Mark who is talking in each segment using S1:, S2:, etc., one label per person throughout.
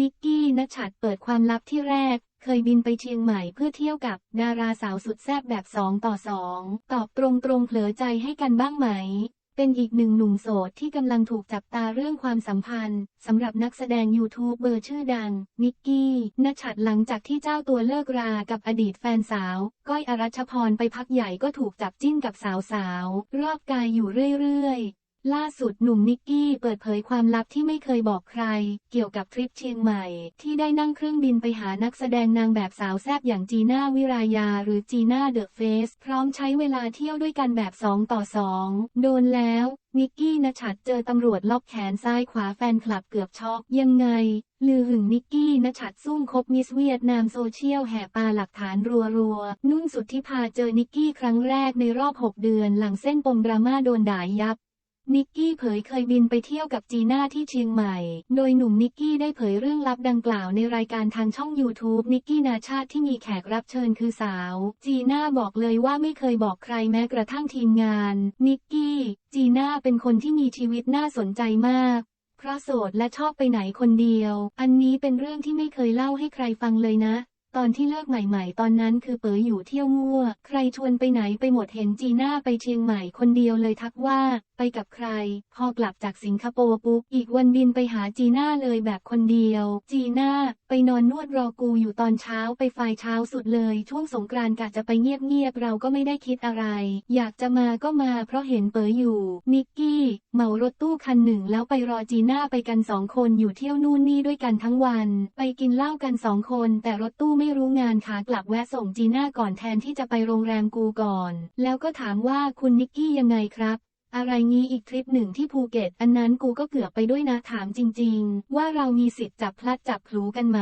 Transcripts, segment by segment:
S1: นิกกี้นัชชัดเปิดความลับที่แรก เคยบินไปเชียงใหม่เพื่อเที่ยวกับ ดาราสาวสุดแซ่บแบบสองต่อสองตอบตรงๆเผลอใจให้กันบ้างไหม เป็นอีกหนึ่งหนุ่มโสดที่กำลังถูกจับตาเรื่องความสัมพันธ์สำหรับนักแสดงยูทูบเบอร์ชื่อดัง นิกกี้นัชชัดหลังจากที่เจ้าตัวเลิกรากับอดีตแฟนสาว ก้อยอรัชพรไปพักใหญ่ก็ถูกจับจิ้นกับสาวๆรอบกายอยู่เรื่อยๆ ล่าสุดหนุ่มนิกกี้เปิดเผยความลับที่ไม่เคยบอกใคร เกี่ยวกับทริปเชียงใหม่ ที่ได้นั่งเครื่องบินไปหานักแสดงนางแบบสาวแซบอย่างจีน่าวิรายาหรือจีน่าเดอะเฟสพร้อมใช้เวลาเที่ยวด้วยกันแบบ 2 ต่อ 2 โดนแล้ว นิกกี้นชัดเจอตำรวจล็อกแขนซ้ายขวาแฟนคลับเกือบช็อกยังไง ลือหึงนิกกี้นชัดซุ่มคบมิสเวียดนามโซเชียลแห่ปาหลักฐานรัวๆนุ่นสุดที่พาเจอนิกกี้ครั้งแรกในรอบ 6 เดือนหลังเส้นปมดราม่าโดนด่ายับ นิกกี้เผยเคยบินไปเที่ยวกับจีน่าที่เชียงใหม่ โดยหนุ่มนิกกี้ได้เผยเรื่องลับดังกล่าวในรายการทางช่อง YouTube นิกกี้นาชาติที่มีแขกรับเชิญคือสาว จีน่าบอกเลยว่าไม่เคยบอกใครแม้กระทั่งทีมงาน นิกกี้ จีน่าเป็นคนที่มีชีวิตน่าสนใจมากเพราะโสดและชอบไปไหนคนเดียว อันนี้เป็นเรื่องที่ไม่เคยเล่าให้ใครฟังเลยนะ ตอนที่เลิกใหม่ ๆ ตอนนั้นคือเป๋ยอยู่เที่ยวงัวใครชวนไปไหนไปหมดเห็นจีน่าไปเชียงใหม่คนเดียวเลยทักว่าไปกับใคร พอกลับจากสิงคโปร์ปุ๊บอีกวันบินไปหาจีน่าเลยแบบคนเดียว จีน่าไปนอนนวดรอกูอยู่ตอนเช้าไปไฟเช้าสุดเลย ช่วงสงกรานต์กะจะไปเงียบๆเราก็ไม่ได้คิดอะไร อยากจะมาก็มาเพราะเห็นเป๋ยอยู่นิกกี้เหมารถตู้คันหนึ่งแล้วไปรอจีน่าไปกันสองคนอยู่เที่ยวนู่นนี่ด้วยกันทั้งวัน ไปกินเหล้ากันสองคนแต่รถตู้ไม่รู้งานขากลับแวะส่งจีน่าก่อนแทนที่จะไปโรงแรมกูก่อน แล้วก็ถามว่าคุณนิกกี้ยังไงครับ อะไรงี้อีกทริปหนึ่งที่ภูเก็ต อันนั้นกูก็เกือบไปด้วยนะถามจริง ๆ ว่าเรามีสิทธิ์จับพลัดจับพลูกันไหม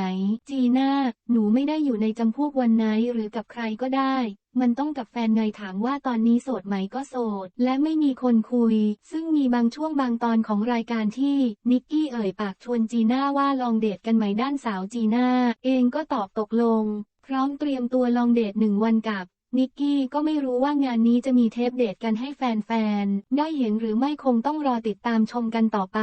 S1: จีน่า หนูไม่ได้อยู่ในจำพวกวันไหนหรือกับใครก็ได้ มันต้องกับแฟนไงถามว่าตอนนี้โสดไหมก็โสด และไม่มีคนคุย ซึ่งมีบางช่วงบางตอนของรายการที่นิกกี้เอ่ยปากชวนจีน่าว่าลองเดทกันไหมด้านสาวจีน่าเองก็ตอบตกลง พร้อมเตรียมตัวลองเดทหนึ่งวันกับนิกกี้ก็ไม่รู้ว่างานนี้จะมีเทปเดทกันให้แฟนๆ ได้เห็นหรือไม่คงต้องรอติดตามชมกันต่อไป